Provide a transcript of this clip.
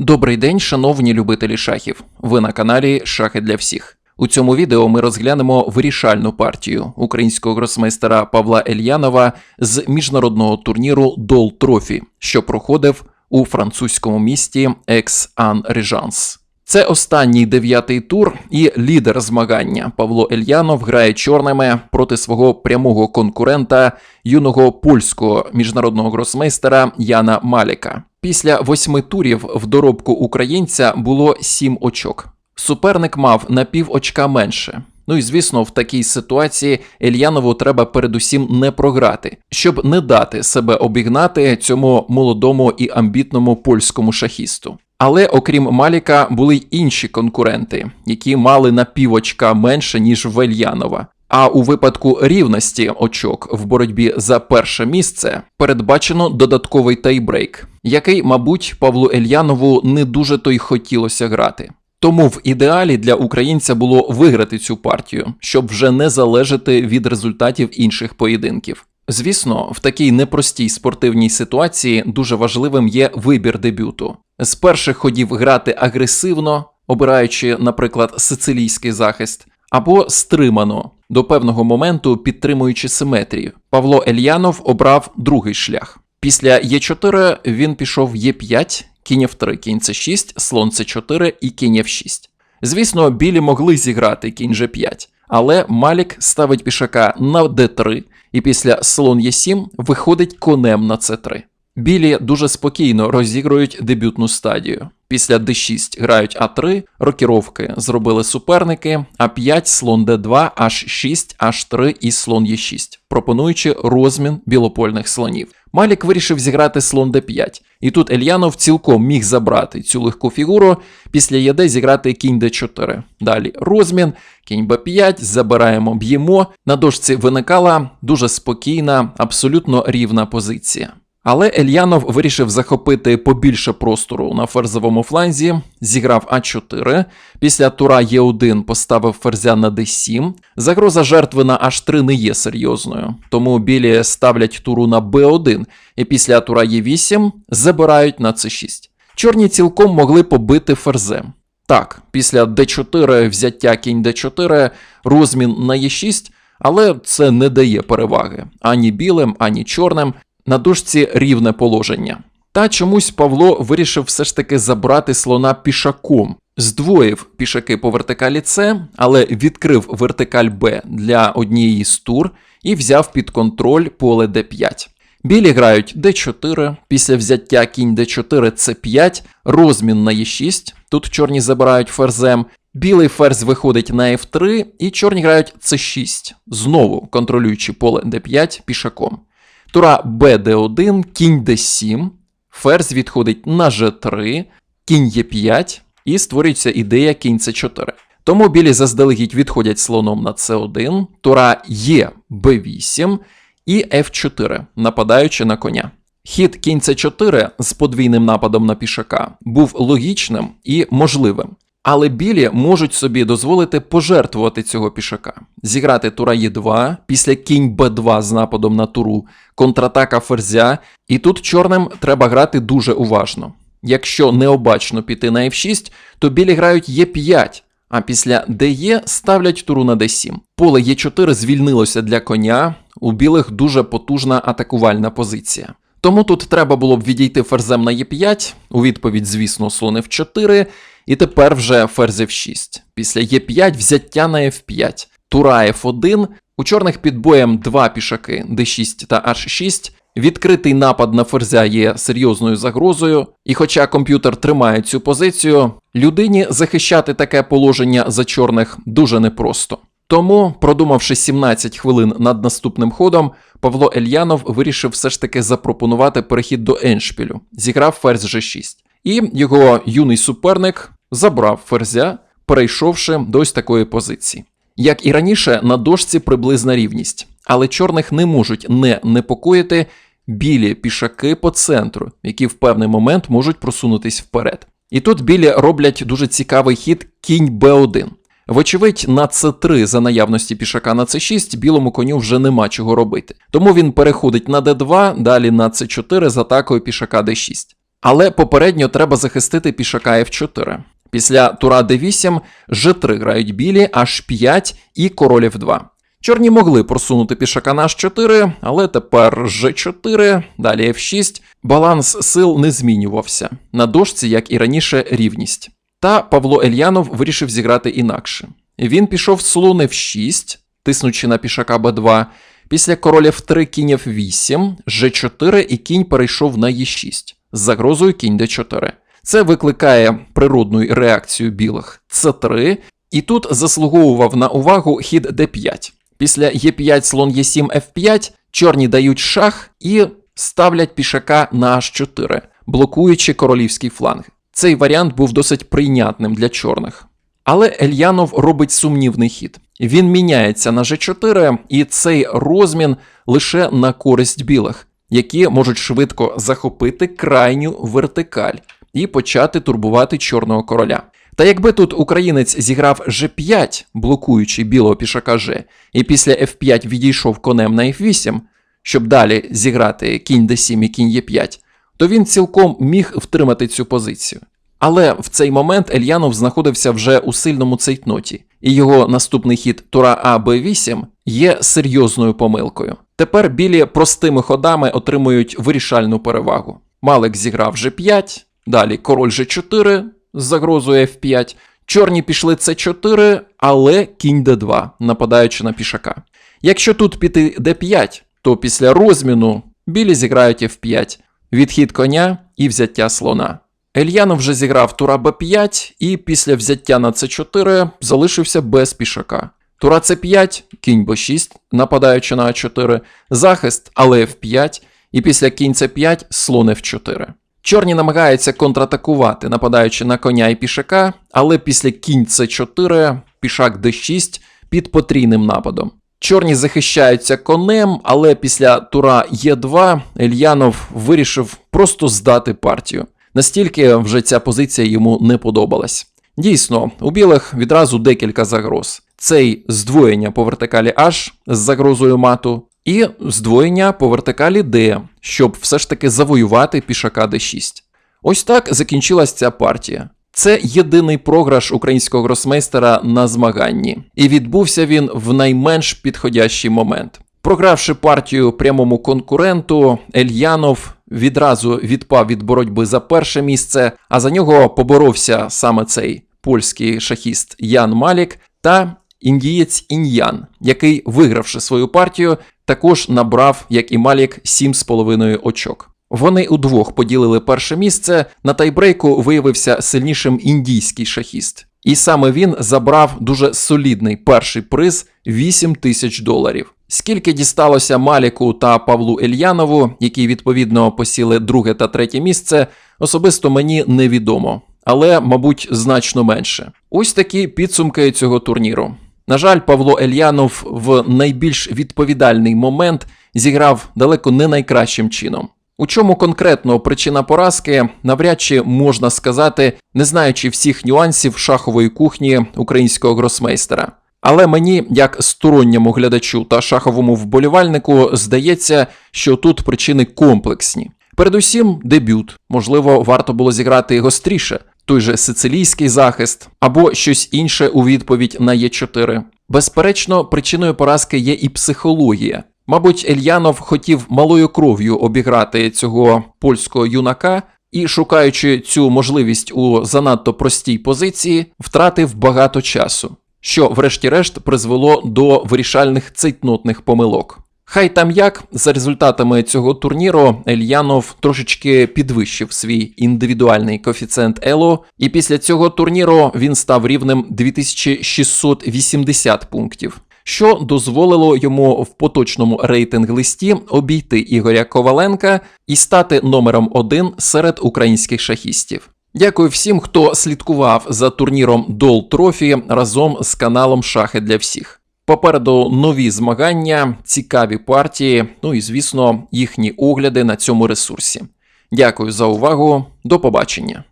Добрий день, шановні любителі шахів. Ви на каналі Шахи для всіх. У цьому відео ми розглянемо вирішальну партію українського гросмейстера Павла Ельянова з міжнародного турніру Дол Трофі, що проходив у французькому місті Екс-Ан-Режанс. Це останній дев'ятий тур, і лідер змагання Павло Ельянов грає чорними проти свого прямого конкурента, юного польського міжнародного гросмейстера Яна Маліка. Після восьми турів в доробку українця було сім очок. Суперник мав на пів очка менше. Ну і звісно, в такій ситуації Ельянову треба передусім не програти, щоб не дати себе обігнати цьому молодому і амбітному польському шахісту. Але окрім Маліка, були й інші конкуренти, які мали на пів очка менше ніж в Ельянова. А у випадку рівності очок в боротьбі за перше місце передбачено додатковий тайбрейк, який, мабуть, Павлу Ельянову не дуже то й хотілося грати. Тому в ідеалі для українця було виграти цю партію, щоб вже не залежати від результатів інших поєдинків. Звісно, в такій непростій спортивній ситуації дуже важливим є вибір дебюту. З перших ходів грати агресивно, обираючи, наприклад, сицилійський захист, або стримано до певного моменту підтримуючи симетрію. Павло Ельянов обрав другий шлях. Після Е4 він пішов Е5, кінь F3, кінь С6, слон С4 і кінь F6. Звісно, білі могли зіграти кінь G5, але Малік ставить пішака на d3, і після слон Е7 виходить конем на С3. Білі дуже спокійно розігрують дебютну стадію. Після d6 грають А3, рокіровки зробили суперники, А5, слон d2, H6, H3 і слон Е6, пропонуючи розмін білопольних слонів. Малік вирішив зіграти слон d5, і тут Ельянов цілком міг забрати цю легку фігуру, після ЄД зіграти кінь d4. Далі розмін, кінь b5, забираємо, б'ємо. На дошці виникала дуже спокійна, абсолютно рівна позиція. Але Ельянов вирішив захопити побільше простору на ферзовому фланзі, зіграв А4, після тура Е1 поставив ферзя на d7. Загроза жертви на H3 не є серйозною, тому білі ставлять туру на b1 і після тура Е8 забирають на c6. Чорні цілком могли побити ферзем. Так, після d4 взяття кінь d4, розмін на e6, але це не дає переваги ані білим, ані чорним на дошці рівне положення. Та чомусь Павло вирішив все ж таки забрати слона пішаком, здвоїв пішаки по вертикалі С, але відкрив вертикаль Б для однієї з тур і взяв під контроль поле Д5. Білі грають d4, після взяття кінь d4 c5, розмін на e6, тут чорні забирають ферзем, білий ферзь виходить на f3, і чорні грають c6, знову контролюючи поле d5 пішаком. Тура БД1, кінь Д7, ферзь відходить на Ж3, кінь Е5 і створюється ідея кінь С4. Тому білі заздалегідь відходять слоном на С1, тура Є Б8 і Ф4, нападаючи на коня. Хід кінь С4 з подвійним нападом на пішака був логічним і можливим. Але білі можуть собі дозволити пожертвувати цього пішака, зіграти тура Е2, після кінь Б2 з нападом на туру, контратака ферзя, і тут чорним треба грати дуже уважно. Якщо необачно піти на F6, то білі грають Е5, а після ДЕ ставлять туру на d7. Поле Е4 звільнилося для коня, у білих дуже потужна атакувальна позиція. Тому тут треба було б відійти ферзем на Е5, у відповідь, звісно, слон F4, і тепер вже ферзь F6. Після Е5 взяття на F5, тура F1, у чорних під боєм два пішаки D6 та H6. Відкритий напад на ферзя є серйозною загрозою, і хоча комп'ютер тримає цю позицію, людині захищати таке положення за чорних дуже непросто. Тому, продумавши 17 хвилин над наступним ходом, Павло Ельянов вирішив все ж таки запропонувати перехід до еншпілю, зіграв ферзь G6. І його юний суперник забрав ферзя, перейшовши до ось такої позиції. Як і раніше, на дошці приблизна рівність, але чорних не можуть не непокоїти білі пішаки по центру, які в певний момент можуть просунутись вперед. І тут білі роблять дуже цікавий хід кінь Б1. Вочевидь, на С3 за наявності пішака на С6 білому коню вже нема чого робити. Тому він переходить на Д2, далі на С4 з атакою пішака Д6. Але попередньо треба захистити пішака F4. Після тура D8 G3 грають білі, H5 і король F2. Чорні могли просунути пішака на H4, але тепер G4, далі F6. Баланс сил не змінювався. На дошці, як і раніше, рівність. Та Павло Ельянов вирішив зіграти інакше. Він пішов слон F6, тиснучи на пішака b2. Після короля F3 кінь F8, G4 і кінь перейшов на E6 з загрозою кінь D4. Це викликає природну реакцію білих C3, і тут заслуговував на увагу хід D5. Після Е5 слон Е7 F5 чорні дають шах і ставлять пішака на H4, блокуючи королівський фланг. Цей варіант був досить прийнятним для чорних. Але Ельянов робить сумнівний хід. Він міняється на G4, і цей розмін лише на користь білих, які можуть швидко захопити крайню вертикаль і почати турбувати чорного короля. Та якби тут українець зіграв G5, блокуючи білого пішака G, і після F5 відійшов конем на F8, щоб далі зіграти кінь D7 і кінь Е5, то він цілком міг втримати цю позицію. Але в цей момент Ельянов знаходився вже у сильному цейтноті, і його наступний хід тура А Б8 є серйозною помилкою. Тепер білі простими ходами отримують вирішальну перевагу. Малик зіграв G5, далі король G4 з загрозою F5. Чорні пішли С4, але кінь Д2, нападаючи на пішака. Якщо тут піти Д5, то після розміну білі зіграють F5, відхід коня і взяття слона. Ельянов вже зіграв тура Б5 і після взяття на С4 залишився без пішака. Тура С5, кінь Б6, нападаючи на А4, захист, але F5, і після кінь С5 слон F4. Чорні намагаються контратакувати, нападаючи на коня і пішака, але після кінь С4 пішак Д6 під потрійним нападом. Чорні захищаються конем, але після тура Е2 Ельянов вирішив просто здати партію. Настільки вже ця позиція йому не подобалась. Дійсно, у білих відразу декілька загроз: цей здвоєння по вертикалі H з загрозою мату, і здвоєння по вертикалі D, щоб все ж таки завоювати пішака D6. Ось так закінчилась ця партія. Це єдиний програш українського гросмейстера на змаганні, і відбувся він в найменш підходящий момент. Програвши партію прямому конкуренту, Ельянов відразу відпав від боротьби за перше місце, а за нього поборовся саме цей польський шахіст Ян Малік та індієць Іньян, який, вигравши свою партію, також набрав, як і Малік, 7,5 очок. Вони удвох поділили перше місце. На тайбрейку виявився сильнішим індійський шахіст. І саме він забрав дуже солідний перший приз 8 тисяч доларів. Скільки дісталося Маліку та Павлу Ельянову, які відповідно посіли друге та третє місце, особисто мені невідомо, але, мабуть, значно менше. Ось такі підсумки цього турніру. На жаль, Павло Ельянов в найбільш відповідальний момент зіграв далеко не найкращим чином. У чому конкретно причина поразки, навряд чи можна сказати, не знаючи всіх нюансів шахової кухні українського гросмейстера. Але мені, як сторонньому глядачу та шаховому вболівальнику, здається, що тут причини комплексні. Передусім, дебют. Можливо, варто було зіграти гостріше, той же сицилійський захист, або щось інше у відповідь на Е4. Безперечно, причиною поразки є і психологія. Мабуть, Ельянов хотів малою кров'ю обіграти цього польського юнака і, шукаючи цю можливість у занадто простій позиції, втратив багато часу, що, врешті-решт, призвело до вирішальних цейтнотних помилок. Хай там як за результатами цього турніру Ельянов трошечки підвищив свій індивідуальний коефіцієнт Ело, і після цього турніру він став рівнем 2680 пунктів що дозволило йому в поточному рейтинг-листі обійти Ігоря Коваленка і стати номером один серед українських шахістів. Дякую всім, хто слідкував за турніром Дол Трофі разом з каналом Шахи для всіх. Попереду нові змагання, цікаві партії, ну і звісно, їхні огляди на цьому ресурсі. Дякую за увагу, до побачення.